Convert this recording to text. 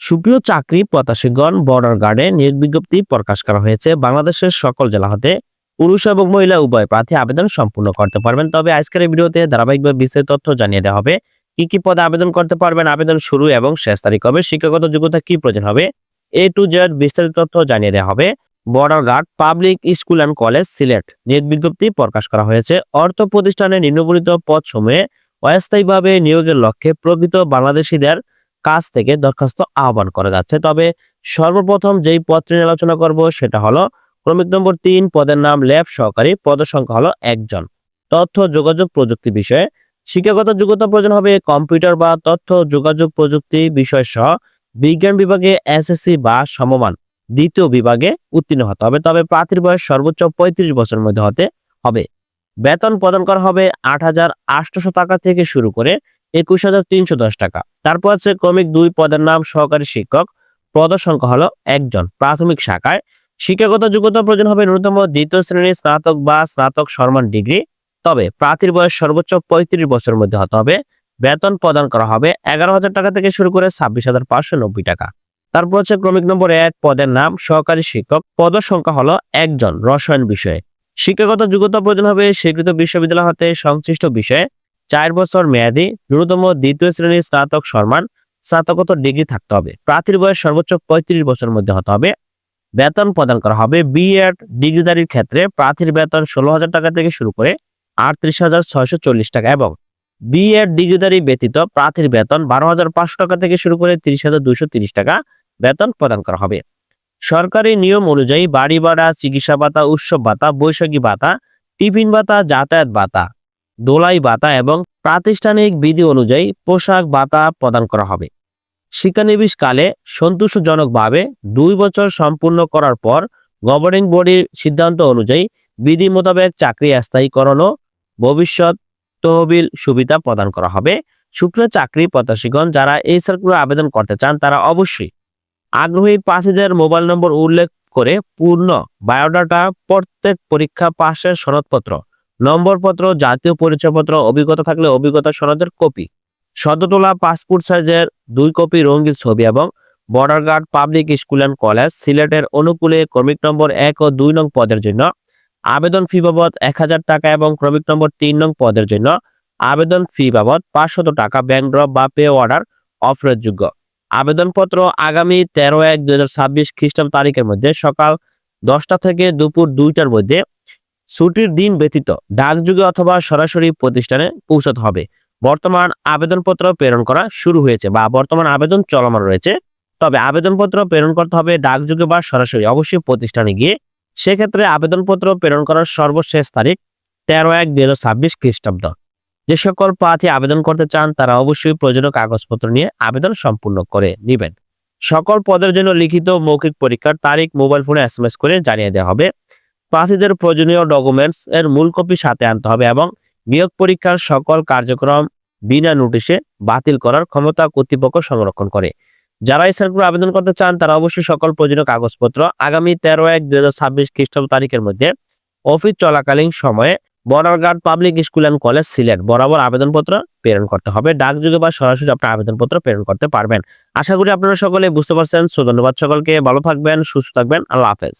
সুপ্রিয় চাকরি প্রত্যাশীগণ, বর্ডার গার্ডে নিয়োগ বিজ্ঞপ্তি প্রকাশ করা হয়েছে। বাংলাদেশের সকল জেলা হতে পুরুষ এবং মহিলা উভয় প্রার্থী আবেদন সম্পূর্ণ করতে পারবেন। তবে আজকের এই ভিডিওতে ধারাবাহিকভাবে বিস্তারিত তথ্য জানিয়ে দেওয়া হবে। কি কি পদে আবেদন করতে পারবেন, আবেদন শুরু এবং শেষ তারিখ হবে শিক্ষাগত যোগ্যতা কি প্রয়োজন হবে, এ টু জেড বিস্তারিত তথ্য জানিয়ে দেওয়া হবে। Border guard, public school and college, Sylhet. নিয়োগ বিজ্ঞপ্তি প্রকাশ করা হয়েছে। অর্থ প্রতিষ্ঠানে নিম্নবর্ণিত পদ সমূহে অস্থায়ীভাবে নিয়োগের লক্ষ্যে প্রকৃত বাংলাদেশিদের কাছ থেকে দরখাস্ত আহ্বান করা যাচ্ছে। তবে সর্বপ্রথম যেই পত্রে নিয়ে আলোচনা করব সেটা হলো ক্রমিক নম্বর তিন, পদের নাম ল্যাব সহকারী পদ সংখ্যা হলো একজন। তথ্য, যোগাযোগ প্রযুক্তি বিষয়ে শিক্ষাগত যোগ্যতা প্রয়োজন হবে কম্পিউটার বা তথ্য, যোগাযোগ প্রযুক্তি বিষয় সহ বিজ্ঞান বিভাগে এসএসসি বা সমমান দ্বিতীয় বিভাগে উত্তীর্ণ হতে হবে। তবে প্রার্থীর বয়স সর্বোচ্চ পঁয়ত্রিশ বছরের মধ্যে হতে হবে। বেতন প্রদান করা হবে আট টাকা থেকে শুরু করে একুশ হাজার তিনশো দশ টাকা। তারপর আছে ক্রমিক দুই পদের নাম সহকারী শিক্ষক। সংখ্যা হলো একজন। প্রাথমিক শাখায় শিক্ষাগত যোগ্যতা প্রয়োজন হবে ন্যূনতম দ্বিতীয় শ্রেণির স্নাতক বা স্নাতক সম্মান ডিগ্রি। তবে প্রার্থীর বয়স সর্বোচ্চ পঁয়ত্রিশ বছরের মধ্যে হতে হবে। বেতন প্রদান করা হবে এগারো হাজার টাকা থেকে শুরু করে ছাব্বিশ হাজার পাঁচশো নব্বই টাকা। তারপর হচ্ছে ক্রমিক নম্বর এক পদের নাম সহকারী শিক্ষক। পদ সংখ্যা হলো একজন রসায়ন বিষয়ে। শিক্ষাগত যোগ্যতা প্রয়োজন হবে স্বীকৃত বিশ্ববিদ্যালয় হতে সংশ্লিষ্ট বিষয়ে। চার বছর মেয়াদি ন্যূনতম দ্বিতীয় শ্রেণির স্নাতক সম্মান স্নাতকোত্তর ডিগ্রি থাকতে হবে। প্রার্থীর বয়স সর্বোচ্চ পঁয়ত্রিশ বছরের মধ্যে হতে হবে। বেতন প্রদান করা হবে। বিএড ডিগ্রিধারীর ক্ষেত্রে প্রার্থীর বেতন ষোলো হাজার টাকা থেকে শুরু করে আটত্রিশ হাজার ছয়শো চল্লিশ টাকা এবং বিএড ডিগ্রিধারী ব্যতীত প্রার্থীর বেতন বারো হাজার পাঁচশো টাকা থেকে শুরু করে তিরিশ হাজার দুশো তিরিশ টাকা বেতন প্রদান করা হবে। সরকারি নিয়ম অনুযায়ী বাড়ি ভাড়া, চিকিৎসা ভাতা, উৎসব ভাতা, বৈশাখী ভাতা, টিফিন ভাতা, যাতায়াত ভাতা দোলাই ভাতা এবং প্রাতিষ্ঠানিক বিধি অনুযায়ী পোশাক ভাতা প্রদান করা হবে। শিক্ষানবিশ কালে সন্তোষজনকভাবে দুই বছর সম্পূর্ণ করার পর গভর্নিং বডির সিদ্ধান্ত অনুযায়ী বিধি মোতাবেক চাকরি স্থায়ীকরণ ও ভবিষ্যৎ তহবিল সুবিধা প্রদান করা হবে। শুক্র চাকরি প্রত্যাশীগণ যারা এই সার্কুলার আবেদন করতে চান তারা অবশ্যই আগ্রহী প্রার্থীদের মোবাইল নম্বর উল্লেখ করে পূর্ণ বায়োডাটা প্রত্যেক পরীক্ষা পাশের সনদপত্র নম্বরপত্র, জাতীয় পরিচয়পত্র, অভিজ্ঞতা থাকলে অভিজ্ঞতা সনদের কপি। সদ্যতোলা পাসপোর্ট সাইজের দুই কপি রঙিন ছবি এবং border guard, public school and college, সিলেটের অনুকূলে ক্রমিক নম্বর এক ও দুই নং পদের জন্য। আবেদন ফি বাবদ এক হাজার টাকা এবং ক্রমিক নম্বর তিন নং পদের জন্য। আবেদন ফি বাবদ পাঁচশত টাকা ব্যাংক ড্রপ বা পে অর্ডার অফারের আবেদনপত্র আগামী তেরো এক দুই খ্রিস্টাব্দ তারিখের মধ্যে সকাল দশটা থেকে দুপুর দুইটার মধ্যে ছুটির দিন ব্যতীত ডাকযোগে অথবা সরাসরি প্রতিষ্ঠানে পৌঁছাতে হবে। বর্তমান আবেদনপত্র প্রেরণ করা শুরু হয়েছে বা বর্তমান আবেদন চলমান রয়েছে। তবে আবেদনপত্র প্রেরণ করতে হবে ডাকযোগে বা সরাসরি অবশ্যই প্রতিষ্ঠানে গিয়ে। সেক্ষেত্রে আবেদনপত্র প্রেরণ করার সর্বশেষ তারিখ তেরো এক দুই হাজার ছাব্বিশ খ্রিস্টাব্দ। যে সকল প্রার্থী আবেদন করতে চান তারা অবশ্যই প্রয়োজনীয় কাগজপত্র নিয়ে আবেদন সম্পূর্ণ করে নেবেন। সকল পদের জন্য লিখিত মৌখিক পরীক্ষার তারিখ, মোবাইল ফোনে এস করে জানিয়ে দেওয়া হবে। প্রার্থীদের প্রয়োজনীয় ডকুমেন্টস এর মূল কপি সাথে আনতে হবে এবং নিয়োগ পরীক্ষার সকল কার্যক্রম বিনা নোটিশে বাতিল করার ক্ষমতা কর্তৃপক্ষ সংরক্ষণ করে। যারা এই সার্কুলার আবেদন করতে চান, তারা অবশ্যই সকল প্রয়োজনীয় কাগজপত্র আগামী তেরো এক দুই হাজার ছাব্বিশ খ্রিস্টাব্দ তারিখের মধ্যে অফিস চলাকালীন সময়ে border guard public school and college Sylhet বরাবর আবেদনপত্র প্রেরণ করতে হবে। ডাকযোগে বা সরাসরি আপনার আবেদনপত্র প্রেরণ করতে পারবেন। আশা করি আপনারা সকলে বুঝতে পারছেন। সো ধন্যবাদ সকলকে। ভালো থাকবেন, সুস্থ থাকবেন। আল্লাহ হাফেজ।